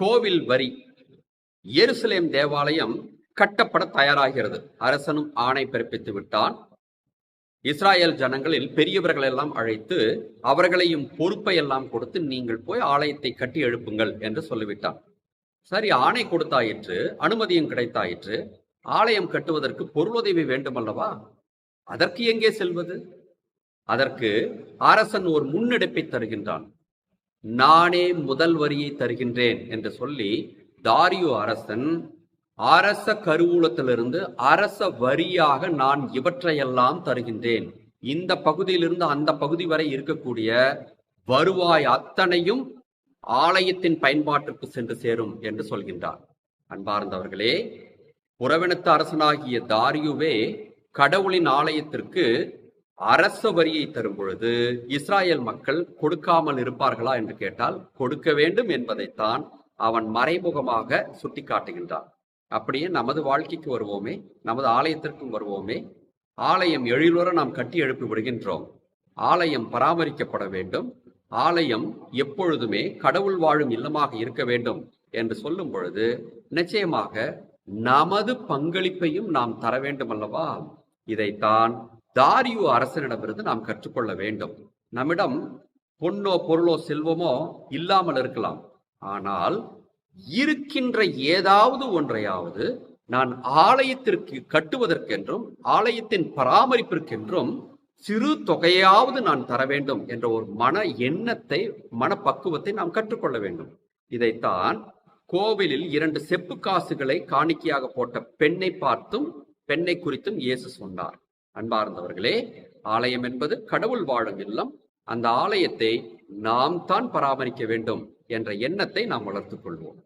கோவில் வரி எருசலேம் தேவாலயம் கட்டப்பட தயாராகிறது. அரசனும் ஆணை பிறப்பித்து விட்டான். இஸ்ராயல் ஜனங்களில் பெரியவர்கள் எல்லாம் அழைத்து அவர்களையும் பொறுப்பை எல்லாம் கொடுத்து நீங்கள் போய் ஆலயத்தை கட்டி எழுப்புங்கள் என்று சொல்லிவிட்டான். சரி ஆணை கொடுத்தாயிற்று அனுமதியும் கிடைத்தாயிற்று. ஆலயம் கட்டுவதற்கு பொருளுதவி வேண்டுமல்லவா? அதற்கு எங்கே செல்வது? அதற்கு அரசன் ஒரு முன்னெடுப்பை தருகின்றான். நானே முதல் வரியை தருகின்றேன் என்று சொல்லி தாரியு அரசன் அரச கருவூலத்திலிருந்து அரச வரியாக நான் இவற்றையெல்லாம் தருகின்றேன். இந்த பகுதியிலிருந்து அந்த பகுதி வரை இருக்கக்கூடிய வருவாய் அத்தனையும் ஆலயத்தின் பயன்பாட்டிற்கு சென்று சேரும் என்று சொல்கின்றார். அன்பார்ந்தவர்களே புறவினத்து அரசனாகிய தாரியுவே கடவுளின் ஆலயத்திற்கு அரச வரியை தரும் பொழுது இஸ்ராயேல் மக்கள் கொடுக்காமல் இருப்பார்களா என்று கேட்டால் கொடுக்க வேண்டும் என்பதைத்தான் அவன் மறைமுகமாக சுட்டிக்காட்டுகின்றான். அப்படியே நமது வாழ்க்கைக்கு வருவோமே நமது ஆலயத்திற்கும் வருவோமே ஆலயம் எழிலுற நாம் கட்டி எழுப்பி விடுகின்றோம். ஆலயம் பராமரிக்கப்பட வேண்டும் ஆலயம் எப்பொழுதுமே கடவுள் வாழும் இல்லமாக இருக்க வேண்டும் என்று சொல்லும் பொழுது நிச்சயமாக நமது பங்களிப்பையும் நாம் தர வேண்டும் அல்லவா இதைத்தான் தாரியு அரசனிடமிருந்து நாம் கற்றுக்கொள்ள வேண்டும். நம்மிடம் பொன்னோ பொருளோ செல்வமோ இல்லாமல் இருக்கலாம். ஆனால் இருக்கின்ற ஏதாவது ஒன்றையாவது நான் ஆலயத்திற்கு கட்டுவதற்கென்றும் ஆலயத்தின் பராமரிப்பிற்கென்றும் சிறு தொகையாவது நான் தர வேண்டும் என்ற ஒரு மன எண்ணத்தை மனப்பக்குவத்தை நாம் கற்றுக்கொள்ள வேண்டும். இதைத்தான் கோவிலில் இரண்டு செப்பு காசுகளை காணிக்கையாக போட்ட பெண்ணை பார்த்தும் பெண்ணை குறித்தும் இயேசு சொன்னார். அன்பார்ந்தவர்களே ஆலயம் என்பது கடவுள் வாழும் இல்லம். அந்த ஆலயத்தை நாம் தான் பராமரிக்க வேண்டும் என்ற எண்ணத்தை நாம் வளர்த்துக் கொள்வோம்.